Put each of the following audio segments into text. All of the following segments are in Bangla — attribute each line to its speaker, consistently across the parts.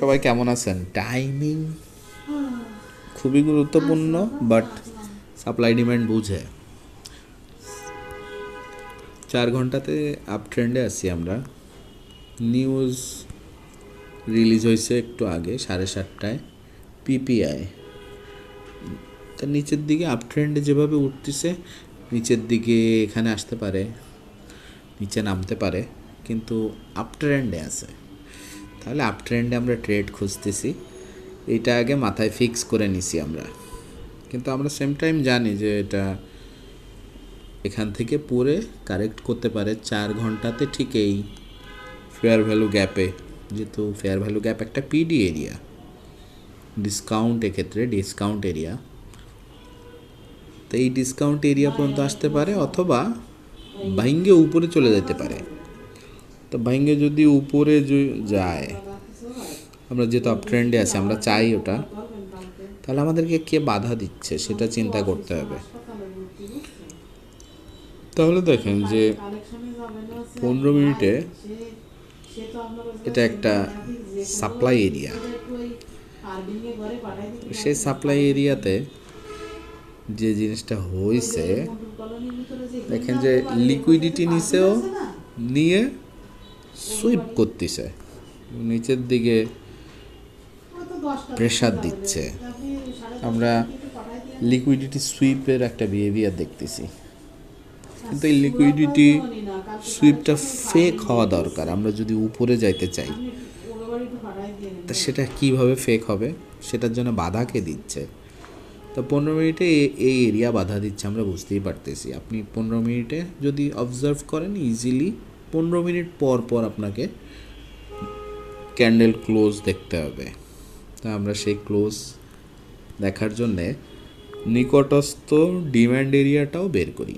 Speaker 1: সবাই কেমন আছেন? টাইমিং খুবই গুরুত্বপূর্ণ বাট সাপ্লাই ডিমান্ড বুঝে। চার ঘন্টাতে আপ ট্রেন্ডে আছি আমরা। নিউজ রিলিজ হয়েছে একটু আগে, সাড়ে সাতটায়। পিপিআই তার নিচের দিকে আপ ট্রেন্ডে যেভাবে উঠতেছে, নিচের দিকে এখানে আসতে পারে, নিচে নামতে পারে, কিন্তু আপ ট্রেন্ডে আছে। তাহলে আপ ট্রেন্ডে আমরা ট্রেড খুঁজতেছি। এটা আগে মাথায় ফিক্স করে নিছি আমরা। কিন্তু আমরা সেম টাইম জানি যে এটা এখান থেকে পরে কারেক্ট করতে পারে চার ঘন্টাতে ঠিক এই ফেয়ার ভ্যালু গ্যাপে যেহেতু ফেয়ার ভ্যালু গ্যাপ একটা পিডি এরিয়া ডিসকাউন্ট এক্ষেত্রে ডিসকাউন্ট এরিয়া তো এই ডিসকাউন্ট এরিয়া পর্যন্ত আসতে পারে অথবা ভাইঙ্গে উপরে চলে যেতে পারে। তো ভাইঙ্গে যদি উপরে যায়, আমরা যেহেতু আপ ট্রেন্ডে আছি, আমরা চাই ওটা, তাহলে আমাদেরকে কে বাধা দিচ্ছে সেটা চিন্তা করতে হবে। তাহলে দেখেন যে পনেরো মিনিটে এটা একটা সাপ্লাই এরিয়া সেই সাপ্লাই এরিয়াতে যে জিনিসটা হয়েছে দেখেন যে লিকুইডিটি নিচেও নিয়ে সুইপ করতেছে। নিচের দিকে প্রেশার দিচ্ছে। আমরা লিকুইডিটি সুইপের একটা বিহেভিয়ার দেখতেছি। কিন্তু এই লিকুইডিটি সুইপটা ফেক হওয়া দরকার। আমরা যদি উপরে যাইতে চাই, তা সেটা কীভাবে ফেক হবে? সেটার জন্য বাধা কে দিচ্ছে? তো পনেরো মিনিটে এই এরিয়া বাধা দিচ্ছে, আমরা বুঝতেই পারতেছি। আপনি পনেরো মিনিটে যদি অবজার্ভ করেন ইজিলি পনেরো মিনিট পর পর আপনাকে ক্যান্ডেল ক্লোজ দেখতে হবে। তা আমরা সেই ক্লোজ দেখার জন্যে নিকটস্থ ডিম্যান্ড এরিয়াটাও বের করি।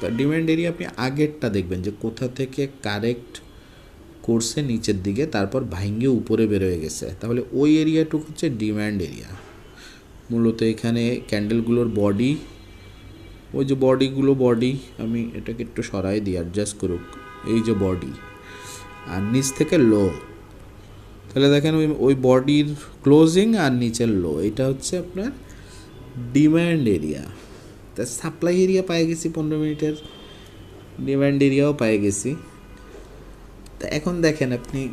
Speaker 1: তা ডিম্যান্ড এরিয়া আপনি আগেরটা দেখবেন যে কোথা থেকে কারেক্ট করছে নিচের দিকে তারপর ভাঙ্গে উপরে বেরোয় গেছে। তাহলে ওই এরিয়াটুকু হচ্ছে ডিম্যান্ড এরিয়া। মূলত এখানে ক্যান্ডেলগুলোর বডি, ওই যে বডিগুলো বডি, আমি এটাকে একটু সরাই দিই অ্যাডজাস্ট করুক। এই যে বডি আর নিচ থেকে লো তাহলে দেখেন ওই ওই বডির ক্লোজিং আর নিচের লো এটা হচ্ছে আপনার ডিম্যান্ড এরিয়া তা সাপ্লাই এরিয়া পেয়ে গেছি পনেরো মিনিটের। ডিম্যান্ড এরিয়াও পেয়ে গেছি। তা এখন দেখেন আপনি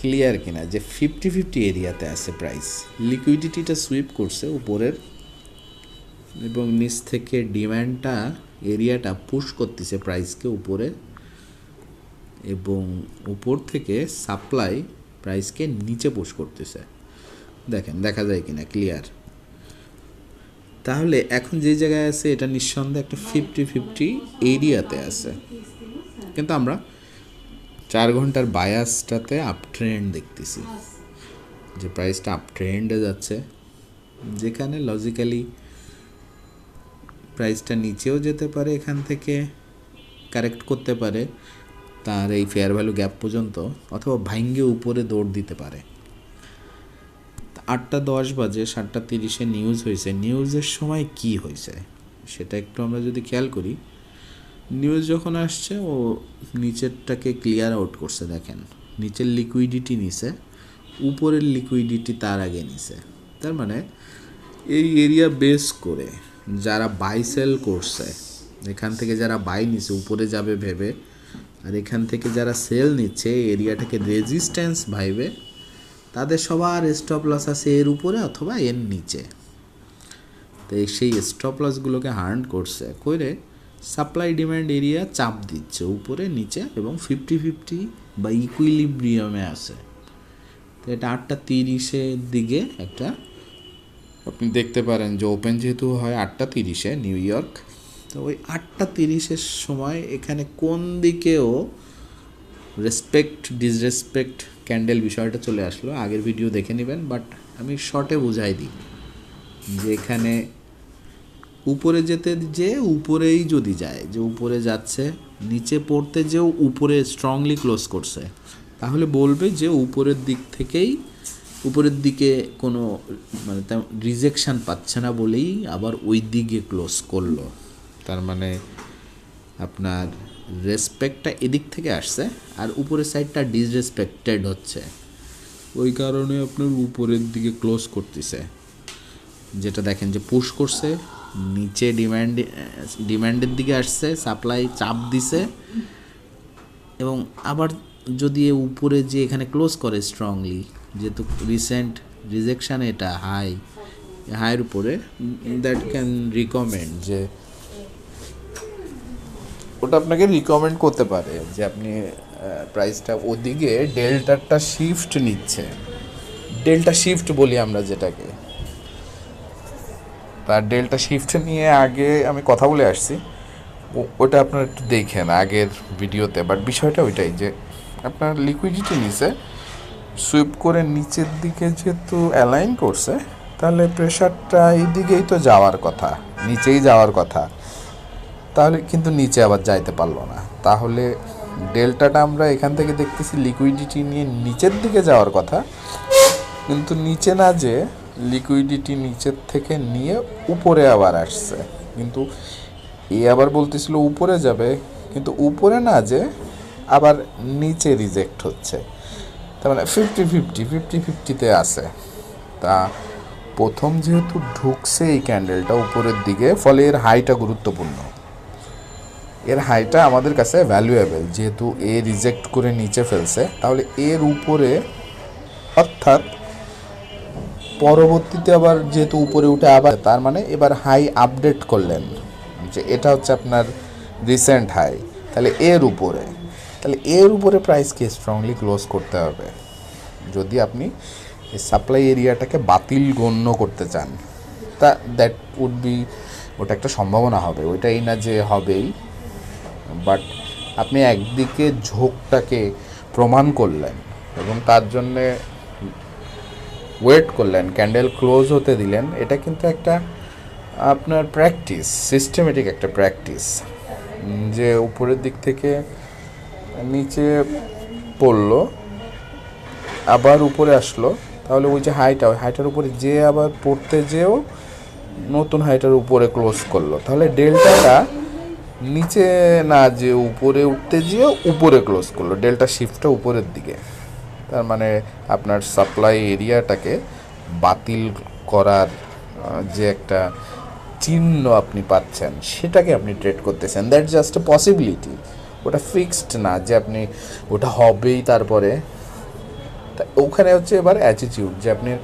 Speaker 1: ক্লিয়ার কিনা যে ফিফটি ফিফটি এরিয়াতে আছে প্রাইস লিকুইডিটিটা সুইপ করছে উপরের এবং নিচ থেকে ডিম্যান্ডটা এরিয়াটা পুশ করতেছে প্রাইসকে উপরে। এবং উপর থেকে সাপ্লাই প্রাইসকে নিচে পুশ করতেছে। দেখেন, দেখা যায় কিনা ক্লিয়ার তাহলে এখন যে জায়গায় আছে, এটা নিঃসন্দেহে একটা ফিফটি ফিফটি এরিয়াতে আছে। কিন্তু আমরা চার ঘণ্টার বায়াসটাতে আপ ট্রেন্ড দেখতেছি। যে প্রাইসটা আপ ট্রেন্ডে যাচ্ছে, যেখানে লজিক্যালি প্রাইসটা নিচেও যেতে পারে, এখান থেকে কারেক্ট করতে পারে। তার এই ফেয়ার ভ্যালু গ্যাপ পর্যন্ত অথবা ভাইঙ্গে উপরে দৌড় দিতে পারে। আটটা দশ বাজে, সাতটা তিরিশে নিউজ হয়েছে। নিউজের সময় কি হয়েছে? সেটা একটু আমরা যদি খেয়াল করি নিউজ যখন আসছে, ও নিচেরটাকে ক্লিয়ার আউট করছে, দেখেন। নিচের লিকুইডিটি নিছে, উপরের লিকুইডিটি তার আগে নিছে। তার মানে এই এরিয়া বেস করে যারা বাই সেল করছে, এখান থেকে যারা বাই নিছে, উপরে যাবে ভেবে আর এখান থেকে যারা সেল নিচ্ছে এরিয়াটাকে রেজিস্ট্যান্স ভাইবে, তাদের সবার স্টপ লস আছে এর উপরে অথবা এর নিচে। তো সেই স্টপ লসগুলোকে হার্ন করছে, করে সাপ্লাই ডিম্যান্ড এরিয়া চাপ দিচ্ছে, উপরে, নিচে এবং ফিফটি ফিফটি বা ইকুইলিব্রিয়ামে আছে। তো এটা আটটা তিরিশের দিকে একটা, আপনি দেখতে পারেন যে ওপেন যেহেতু হয় আটটা তিরিশে নিউ ইয়র্ক তো ওই আটটা তিরিশের সময় এখানে কোন দিকেও রেসপেক্ট ডিসরেসপেক্ট ক্যান্ডেল বিষয়টা চলে আসলো। আগের ভিডিও দেখে নেবেন বাট আমি শর্টে বুঝাই দিই। যে এখানে উপরে যেতে যে উপরেই যদি যায়, যে উপরে যাচ্ছে, নিচে পড়তে যেও উপরে স্ট্রংলি ক্লোজ করছে, তাহলে বলবে যে উপরের দিক থেকেই, উপরের দিকে কোনো মানে রিজেকশান পাচ্ছে না বলেই আবার ওই দিকে ক্লোজ করল। তার মানে আপনার রেসপেক্টটা এদিক থেকে আসছে আর উপরের সাইডটা ডিসরেসপেক্টেড হচ্ছে। ওই কারণে আপনার উপরের দিকে ক্লোজ করতেছে। যেটা দেখেন যে পুশ করছে, নিচে ডিমান্ড ডিম্যান্ডের দিকে আসছে সাপ্লাই চাপ দিছে এবং আবার যদি উপরে যে এখানে ক্লোজ করে স্ট্রংলি যেহেতু রিসেন্ট রিজেকশান এটা হাই হাইয়ের উপরে দ্যাট ক্যান রিকমেন্ড যে ওটা আপনাকে রিকমেন্ড করতে পারে যে আপনি প্রাইসটা ওদিকে ডেল্টারটা শিফট নিচ্ছে। ডেল্টা শিফট বলি আমরা যেটাকে। তার ডেল্টা শিফট নিয়ে আগে আমি কথা বলে আসছি। ওটা আপনারা একটু দেখেন আগের ভিডিওতে বাট বিষয়টা ওইটাই যে আপনার লিকুইডিটি নিচে সুইপ করে নিচের দিকে যেহেতু অ্যালাইন করছে, তাহলে প্রেশারটা এই দিকেই তো যাওয়ার কথা, নিচেই যাওয়ার কথা। তাহলে কিন্তু নিচে আবার যাইতে পারল না। তাহলে ডেল্টাটা আমরা এখান থেকে দেখতেছি লিকুইডিটি নিয়ে নিচের দিকে যাওয়ার কথা। কিন্তু নিচে না যে লিকুইডিটি নিচের থেকে নিয়ে উপরে আবার আসছে। কিন্তু এ আবার বলতেছিল উপরে যাবে, কিন্তু উপরে না যে আবার নিচে রিজেক্ট হচ্ছে। তার মানে ফিফটি ফিফটি ফিফটি ফিফটিতে আছে। তা প্রথম যেহেতু ঢুকছে এই ক্যান্ডেলটা উপরের দিকে, ফলে এর হাইটা গুরুত্বপূর্ণ। এর হাইটা আমাদের কাছে ভ্যালুয়েবল যেহেতু এ রিজেক্ট করে নিচে ফেলছে, তাহলে এর উপরে, অর্থাৎ পরবর্তীতে আবার যেহেতু উপরে উঠে আবার, তার মানে এবার হাই আপডেট করলেন। যে এটা হচ্ছে আপনার রিসেন্ট হাই তাহলে এর উপরে, তাহলে এর উপরে প্রাইসকে স্ট্রংলি ক্লোজ করতে হবে। যদি আপনি এই সাপ্লাই এরিয়াটাকে বাতিল গণ্য করতে চান, তা দ্যাট উড বি ওটা একটা সম্ভাবনা হবে। ওইটাই না যে হবেই। বাট আপনি একদিকে ঝোঁকটাকে প্রমাণ করলেন এবং তার জন্যে ওয়েট করলেন, ক্যান্ডেল ক্লোজ হতে দিলেন, এটা কিন্তু একটা আপনার প্র্যাকটিস সিস্টেমেটিক একটা প্র্যাকটিস। যে উপরের দিক থেকে নিচে পড়ল, আবার উপরে আসলো, তাহলে ওই যে হাইটা ওই হাইটার উপরে যে আবার পড়তে যেও নতুন হাইটার উপরে ক্লোজ করল। তাহলে ডেল্টাটা নিচে না যে উপরে উঠতে যেও উপরে ক্লোজ করল। ডেল্টা শিফটটা উপরের দিকে। তার মানে আপনার সাপ্লাই এরিয়াটাকে বাতিল করার যে একটা চিহ্ন আপনি পাচ্ছেন, সেটাকে আপনি ট্রেড করতেছেন। দ্যাট জাস্ট এ পসিবিলিটি ওটা ফিক্সড না, যে আপনি, ওটা হবেই তারপরে। তা ওখানে হচ্ছে এবার অ্যাটিটিউড যে আপনি,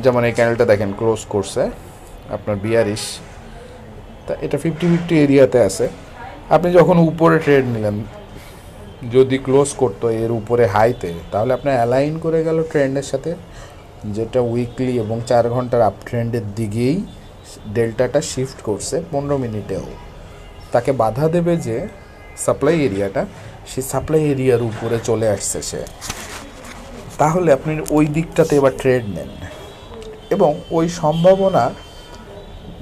Speaker 1: যেমন এই ক্যানেলটা দেখেন ক্লোজ করছে, আপনার বিয়ারিশ তা এটা ফিফটি ফিফটি এরিয়াতে আছে। আপনি যখন উপরে ট্রেড নিলেন, যদি ক্লোজ করতো এর উপরে হাইতে তাহলে আপনার অ্যালাইন করে গেল ট্রেন্ডের সাথে, যেটা উইকলি এবং চার ঘণ্টার আপ ট্রেন্ডের দিকেই ডেল্টাটা শিফট করছে পনেরো মিনিটেও। তাকে বাধা দেবে যে সাপ্লাই এরিয়াটা সেই সাপ্লাই এরিয়ার উপরে চলে আসছে সে। তাহলে আপনি ওই দিকটাতে এবার ট্রেড নেন। এবং ওই সম্ভাবনা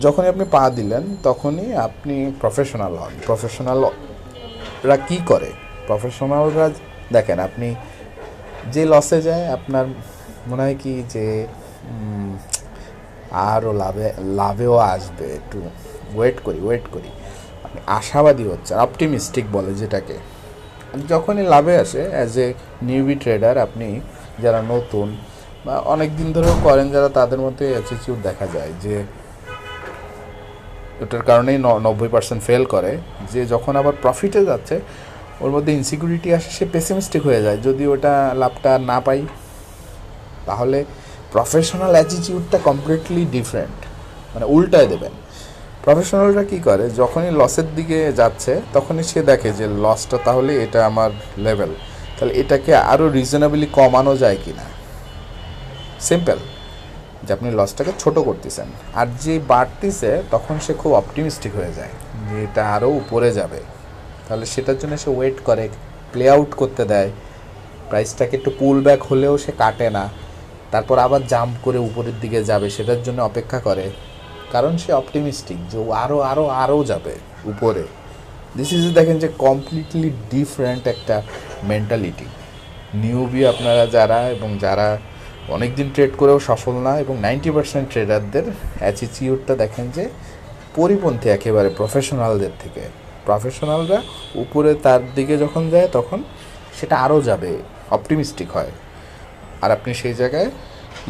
Speaker 1: যখনই আপনি পা দিলেন, তখনই আপনি প্রফেশনাল হন। প্রফেশনালরা কী করে? প্রফেশনালরা দেখেন, আপনি যে লসে যায়, আপনার মনে হয় কি যে আরও লাভে, লাভেও আসবে। একটু ওয়েট করি ওয়েট করি। আপনি আশাবাদী হচ্ছে অপটিমিস্টিক বলে যেটাকে। যখনই লাভে আসে অ্যাজ এ নিউবি ট্রেডার আপনি যারা নতুন বা অনেক দিন ধরেও করেন, যারা তাদের মধ্যে অ্যাটিটিউড দেখা যায় যে ওটার কারণেই নব্বই পার্সেন্ট ফেল করে। যে যখন আবার প্রফিটে যাচ্ছে, ওর মধ্যে ইনসিকিউরিটি আসে, সে পেসিমিস্টিক হয়ে যায়। যদি ওটা লাভটা না পাই, তাহলে প্রফেশনাল অ্যাটিটিউডটা কমপ্লিটলি ডিফারেন্ট মানে উল্টায় দেবেন। প্রফেশনালরা কী করে? যখনই লসের দিকে যাচ্ছে, তখনই সে দেখে যে লসটা তাহলে এটা আমার লেভেল তাহলে এটাকে আরও রিজনেবলি কমানো যায় কি না সিম্পল যে আপনি লসটাকে ছোট করতেছেন। আর যে বাড়তিছে, তখন সে খুব অপটিমিস্টিক হয়ে যায় যে এটা আরও উপরে যাবে। তাহলে সেটার জন্য সে ওয়েট করে প্লে আউট করতে দেয়। প্রাইসটাকে একটু পুল ব্যাক হলেও সে কাটে না। তারপর আবার জাম্প করে উপরের দিকে যাবে, সেটার জন্য অপেক্ষা করে। কারণ সে অপটিমিস্টিক যে ও আরও আরও আরও যাবে উপরে। দিস ইজ দেখেন যে কমপ্লিটলি ডিফারেন্ট একটা মেন্টালিটি নিউবি আপনারা যারা এবং যারা অনেক দিন ট্রেড করেও সফল না এবং নাইনটি পার্সেন্ট ট্রেডারদের অ্যাটিটিউডটা দেখেন যে পরিপন্থী একেবারে প্রফেশনালদের থেকে। প্রফেশনালরা উপরে তার দিকে যখন যায় তখন সেটা আরও যাবে অপটিমিস্টিক হয়। আর আপনি সেই জায়গায়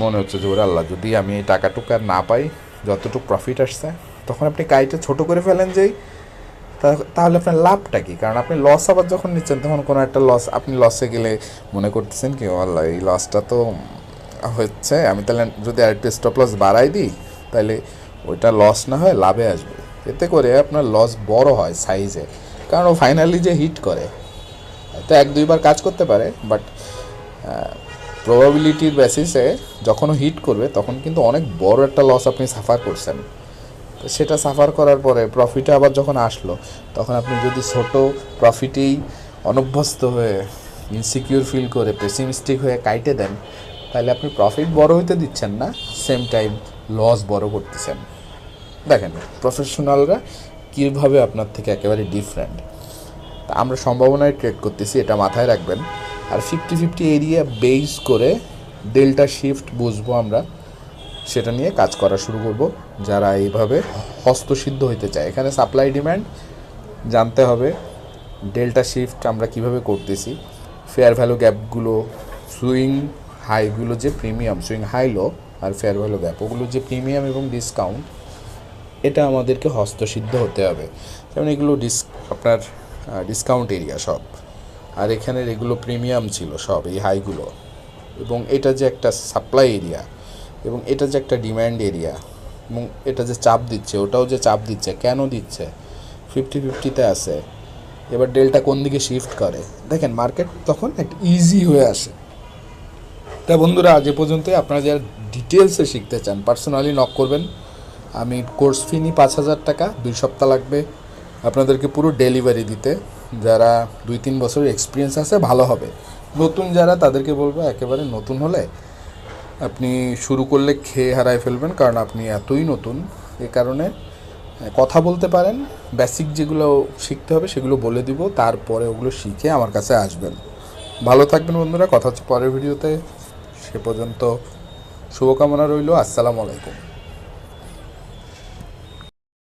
Speaker 1: মনে হচ্ছে যে, ওরে আল্লাহ, যদি আমি এই টাকাটুকু আর না পাই, যতটুকু প্রফিট আসছে, তখন আপনি কাইটা ছোট করে ফেলেন যেই তাহলে আপনার লাভটা কি? কারণ আপনি লস আবার যখন নিচ্ছেন, তখন কোনো একটা লস আপনি লসে গেলে মনে করতেছেন কি আল্লাহ, এই লসটা তো হচ্ছে, আমি তাহলে যদি আরেকটু স্টপ লস বাড়াই দিই, তাহলে ওইটা লস না হয়, লাভে আসবে। এতে করে আপনার লস বড় হয় সাইজে কারণ ও ফাইনালি যে হিট করে তো এক দুইবার কাজ করতে পারে বাট প্রবাবিলিটির বেসিসে যখন হিট করবে, তখন কিন্তু অনেক বড় একটা লস আপনি সাফার করছেন। তো সেটা সাফার করার পরে প্রফিটে আবার যখন আসলো, তখন আপনি যদি ছোট প্রফিটেই অনভ্যস্ত হয়ে ইনসিকিউর ফিল করে পেসিমিস্টিক হয়ে কাইটে দেন তাহলে আপনি প্রফিট বড় হইতে দিচ্ছেন না সেম টাইম লস বড় করতেছেন। দেখেন প্রফেশনালরা কীভাবে আপনার থেকে একেবারে ডিফারেন্ট তা আমরা সম্ভাবনায় ট্রেড করতেছি, এটা মাথায় রাখবেন। আর ফিফটি ফিফটি এরিয়া বেস করে ডেল্টা শিফট বুঝব আমরা, সেটা নিয়ে কাজ করা শুরু করব। যারা এইভাবে হস্তসিদ্ধ হইতে চায়, এখানে সাপ্লাই ডিম্যান্ড জানতে হবে ডেল্টা শিফট আমরা কীভাবে করতেছি। ফেয়ার ভ্যালু গ্যাপগুলো সুইং হাইগুলো যে প্রিমিয়াম, সুইং হাই লো আর ফেয়ার ভ্যালু গ্যাপ, ওগুলো যে প্রিমিয়াম এবং ডিসকাউন্ট, এটা আমাদেরকে হস্তসিদ্ধ হতে হবে। যেমন এগুলো ডিস, আপনার ডিসকাউন্ট এরিয়া সব। আর এখানের এগুলো প্রিমিয়াম ছিল সব, এই হাইগুলো। এবং এটা যে একটা সাপ্লাই এরিয়া, এবং এটা যে একটা ডিম্যান্ড এরিয়া, এবং এটা যে চাপ দিচ্ছে, ওটাও যে চাপ দিচ্ছে, কেন দিচ্ছে? ফিফটি ফিফটিতে আছে। এবার ডেলটা কোন দিকে শিফট করে? দেখেন, মার্কেট তখন একটা ইজি হয়ে আসে। তা বন্ধুরা, আজ এ পর্যন্তই। আপনারা যারা ডিটেলসে শিখতে চান পার্সোনালি নক করবেন। আমি কোর্স ফি নিই পাঁচ হাজার টাকা, দুই সপ্তাহ লাগবে আপনাদেরকে পুরো ডেলিভারি দিতে। যারা দুই তিন বছরের এক্সপিরিয়েন্স আছে, ভালো হবে। নতুন যারা, তাদেরকে বলব, একেবারে নতুন হলে আপনি শুরু করলে খেয়ে হারায় ফেলবেন, কারণ আপনি এতই নতুন। এ কারণে কথা বলতে পারেন বেসিক যেগুলো শিখতে হবে, সেগুলো বলে দিব, তারপরে ওগুলো শিখে আমার কাছে আসবেন। ভালো থাকবেন বন্ধুরা, কথা হচ্ছে পরের ভিডিওতে সে পর্যন্ত শুভকামনা রইল। আসসালামু আলাইকুম।